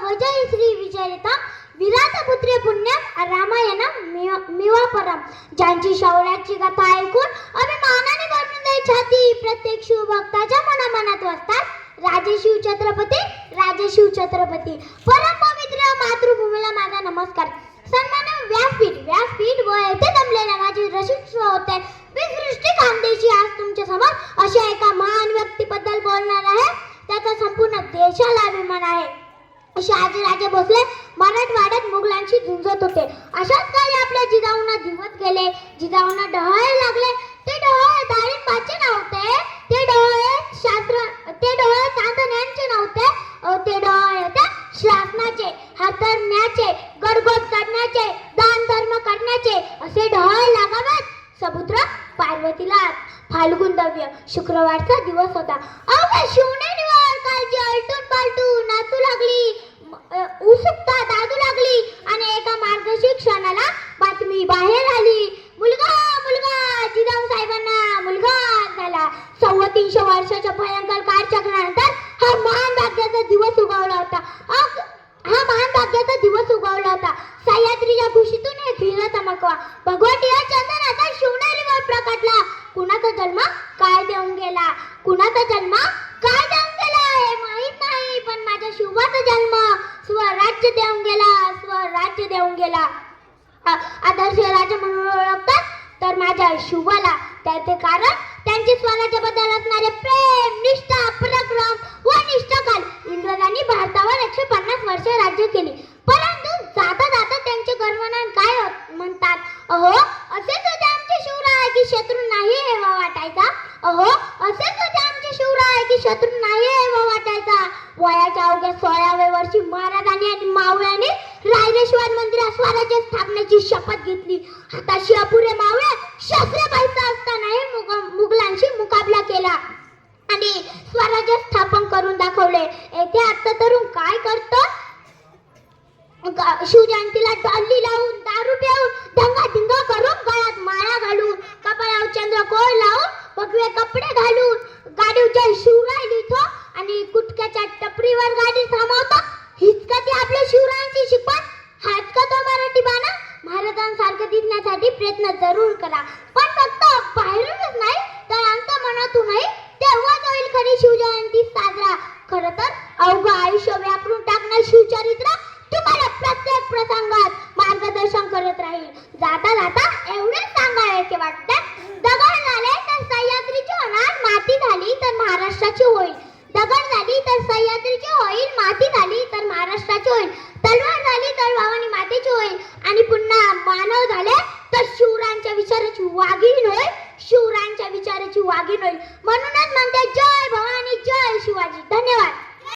वजय श्री विजयता विराट पुण्य रामायण मिवापरम ज्यांची शौर्याची कथा ऐकून अभिमानाने भरून जाई छाती प्रत्येक शिवभक्ताच्या मनामनात वाचतात राजे शिव छत्रपती राजे शिव छत्रपती परम पवित्र मातृभूमीला माझा नमस्कार सन्मान व्यासपीठ व्यासपीठ व येथे जमलेल्या माझे रसिक होते मी सृष्टी खानदेशी आज तुमच्यासमोर अशा एका महान व्यक्तीबद्दल बोलणार आहे त्याचा संपूर्ण देशाला अभिमान आहे शहाजीराजे भोसले मराठवाड्यात मुघलांशी झुंजत होते. अशाच काळी आपल्या जिजाऊंना दिवस गेले जिजाऊंना डहाळे लागले. ते डहाळे दारिंबाचे नव्हते. ते डहाळे शास्त्र ते डहाळे चांदण्यांचे नव्हते. ते डहाळे होते शासनाचे हातरण्याचे गडगोड करण्याचे दान धर्म करण्याचे. असे डहाळे लागावेत समुद्र पार्वतीला. फाल्गुन दव्य शुक्रवारचा दिवस होता. अवघ्या शिवनेरीवर कालची अलटून पालटून नाचू लागली. दाखवा. चमकवा भगवती या चंदनाचा शिवनेरीवर प्रकटला. कुणाचा जन्म? काय देऊन गेला? कुणाचा जन्म? काय देऊन गेला हे माहीत नाही पण माझ्या शिवाचा जन्म. स्वराज्य देऊन गेला स्वराज्य देऊन गेला. आदर्श राजा म्हणून ओळखतात तर माझ्या शुभाला. त्याचे कारण त्यांची स्वराज्याबद्दल असणारे प्रेम निष्ठा पराक्रम व निष्ठाकाल इंग्रजांनी भारतावर एकशे पन्नास वर्ष राज्य केली परंतु जाता जाता त्यांचे गर्वनान काय होत- म्हणतात अहो असेच होते आमचे शिवराय की शत्रू नाही हेवा वाटायचा. अहो असेच होते आमचे शिवराय की शत्रू नाही हेवा वाटायचा. वयाच्या अवघ्या सोळाव्या वर्षी महाराजांनी आणि मावळ्याने रायरेश्वर मंदिरात स्वराज्य स्थापनेची शपथ घेतली. हाताशी अपुरे मावळे शस्त्र पाहिजे असतानाही मुग- मुघलांशी मुकाबला केला. आणि स्वराज्य स्थापन करून दाखवले. येथे आता तरुण काय करतं? शिवजयंतीला डॉली लावून शिवराय लिहितो आणि गुटख्याच्या टपरीवर गाडी थांबवतो. हीच का ती आपल्या शिवरायांची शिकवण. हाच का तो मराठी बाणा? महाराजांसारखं दिसण्यासाठी प्रयत्न जरूर करा. पण फक्त बाहेरूनच नाही तर आमच्या मनातूनही तेव्हाच होईल खरी शिवजयंती साजरा. खर तर अवघं आयुष्य व्यापरून टाकणार शिवचरित्र तुम्हाला प्रत्येक प्रसंगात मार्गदर्शन करत राहील. जाता जाता एवढेच सांगायचे वाटतात. दगड झाले तर सह्याद्रीची होणार माती झाली तर महाराष्ट्राची होईल दगड झाली तर सह्याद्रीची होईल माती झाली तर महाराष्ट्राची होईल तलवार झाली तर भवानी मातेची होईल आणि पुन्हा मानव झाले तर शिवरायांच्या विचाराची वाघीण होईल शिवरायांच्या विचाराची वाघीण होईल म्हणूनच म्हणते जय भवानी जय शिवाजी.